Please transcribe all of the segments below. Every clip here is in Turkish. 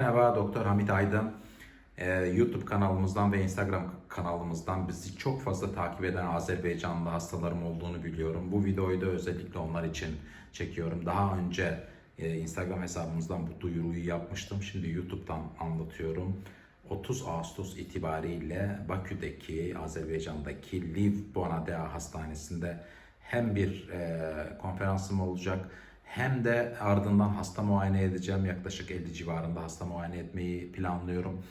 Merhaba Doktor Hamit Aydın. Ee, YouTube kanalımızdan ve Instagram kanalımızdan bizi çok fazla takip eden Azerbaycanlı hastalarım olduğunu biliyorum. Bu videoyu da özellikle onlar için çekiyorum. Daha önce e, Instagram hesabımızdan bu duyuruyu yapmıştım. Şimdi YouTube'dan anlatıyorum. 30 Ağustos itibariyle Bakü'deki, Azerbaycan'daki Liv Bonadea Hastanesi'nde hem bir e, konferansım olacak hem de ardından hasta muayene edeceğim. Yaklaşık 50 civarında hasta muayene etmeyi planlıyorum.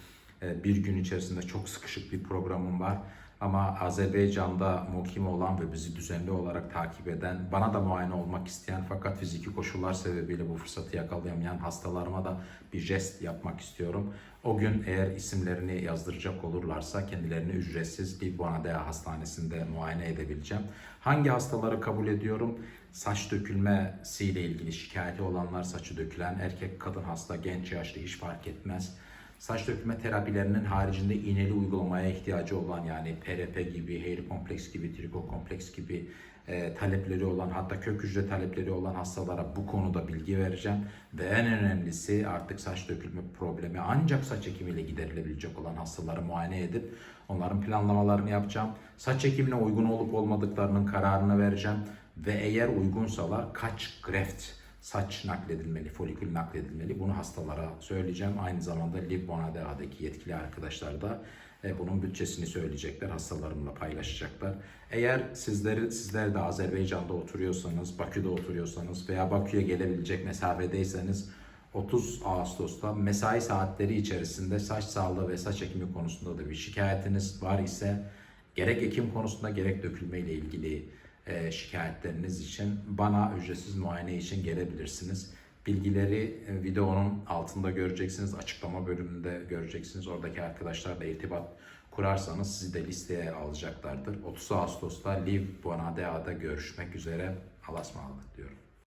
E, bir gün içerisinde çok sıkışık bir programım var. Ama Azerbaycan'da mukim olan ve bizi düzenli olarak takip eden, bana da muayene olmak isteyen fakat fiziki koşullar sebebiyle bu fırsatı yakalayamayan hastalarıma da bir jest yapmak istiyorum. O gün eğer isimlerini yazdıracak olurlarsa kendilerini ücretsiz Libonadea Hastanesi'nde muayene edebileceğim. Hangi hastaları kabul ediyorum? Saç dökülmesiyle ilgili şikayeti olanlar, saçı dökülen, erkek, kadın hasta, genç, yaşlı hiç fark etmez. Saç dökülme terapilerinin haricinde iğneli uygulamaya ihtiyacı olan yani PRP gibi, hair kompleks gibi, triko kompleks gibi e, talepleri olan hatta kök hücre talepleri olan hastalara bu konuda bilgi vereceğim. Ve en önemlisi artık saç dökülme problemi ancak saç ekimiyle giderilebilecek olan hastaları muayene edip onların planlamalarını yapacağım. Saç ekimine uygun olup olmadıklarının kararını vereceğim. Ve eğer uygunsalar kaç greft saç nakledilmeli, folikül nakledilmeli. Bunu hastalara söyleyeceğim. Aynı zamanda Liv Bonadea'daki yetkili arkadaşlar da e, bunun bütçesini söyleyecekler, hastalarımla paylaşacaklar. Eğer sizleri sizler de Azerbaycan'da oturuyorsanız, Bakü'de oturuyorsanız veya Bakü'ye gelebilecek mesafedeyseniz 30 Ağustos'ta mesai saatleri içerisinde saç sağlığı ve saç ekimi konusunda da bir şikayetiniz var ise gerek ekim konusunda gerek dökülme ile ilgili e, şikayetleriniz için bana ücretsiz muayene için gelebilirsiniz. Bilgileri e, videonun altında göreceksiniz, açıklama bölümünde göreceksiniz. Oradaki arkadaşlarla irtibat kurarsanız sizi de listeye alacaklardır. 30 Ağustos'ta Liv Bonadea'da görüşmek üzere. Allah'a ısmarladık diyorum.